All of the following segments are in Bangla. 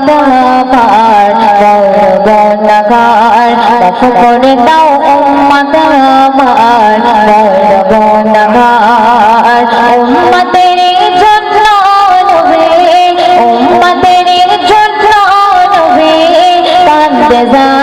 উম্মাতার বর্ণগার মাফ করে দাও উম্মাতার বর্ণগার উম্মাতের জন্য নবে, উম্মাতের জন্য নবে কান্দে যা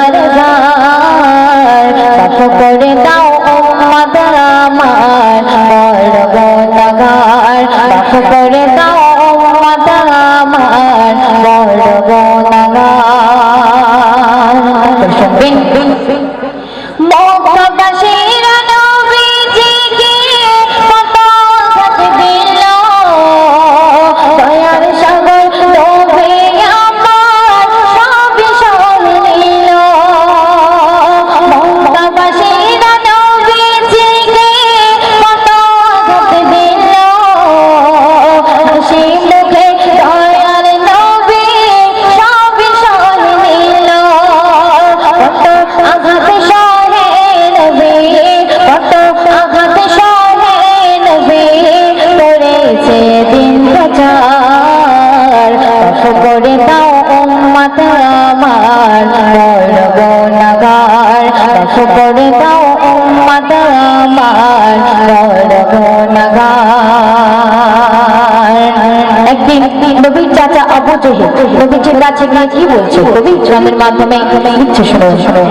মাফ করে দাও উম্মত আমার বড় একদিন নবীর চাচা আবু জেহেল কাছে গিয়ে কি বলছে? কবি গ্রামের মাধ্যমে ইচ্ছে শুনো শুনো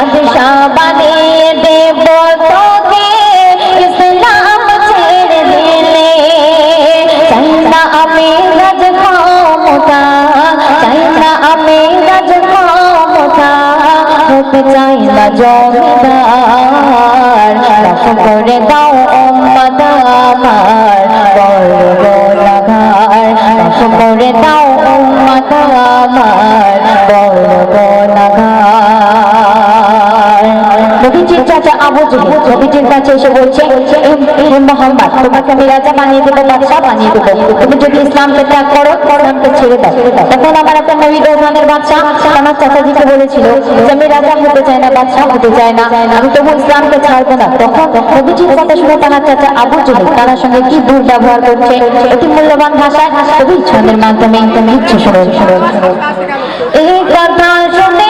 বাদশা বানিয়ে দেব তোকে। ইসলাম ছেড়ে দিলে চাই না আমি রাজ ক্ষমতা চাই না আমি রাজ ক্ষমতা হতে চাই না জমিদার। মাফ করে দাও আমার বড় গোলাঘার করে দাও আমার বড় গোলাঘার নবীজির কাছে এসে বলছে মোহাম্মদ তোমাকে আমি রাজা বানিয়ে দেবো বাদশাহ বানিয়ে দেবো। তুমি যদি ইসলামকে ত্যাগ করো ইসলামকে ছেড়ে দাও। তখন আমার একটা নবী বাদশাহ আমার চাচাজিকে বলেছিল যে আমি রাজা হতে চাই না বাদশাহ হতে চাই না আমি তবু ইসলামকে ছাড়বো না। তখন নবীজির কথা শুনে তার চাচা আবু তার সঙ্গে কি দুর্ব্যবহার করছে অতি মূল্যবান ভাষায় কবি ছন্দের মাধ্যমে তুমি ইচ্ছে শুনে শুনে। এই কথা শুনে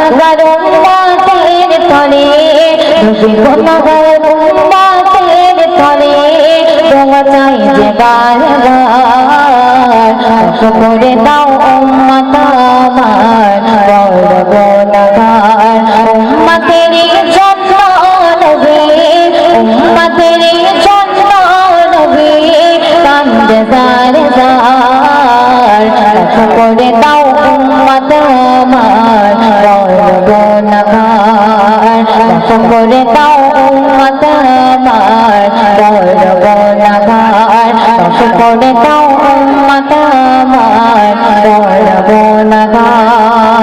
গুণগার উম্মতের তলে নবী গুণগার উম্মতের তলে দোয়া চাই যে বারবার করে দাও উম্মত আমার করব না গান মাফ করে দাও উম্মত আমার করব না গান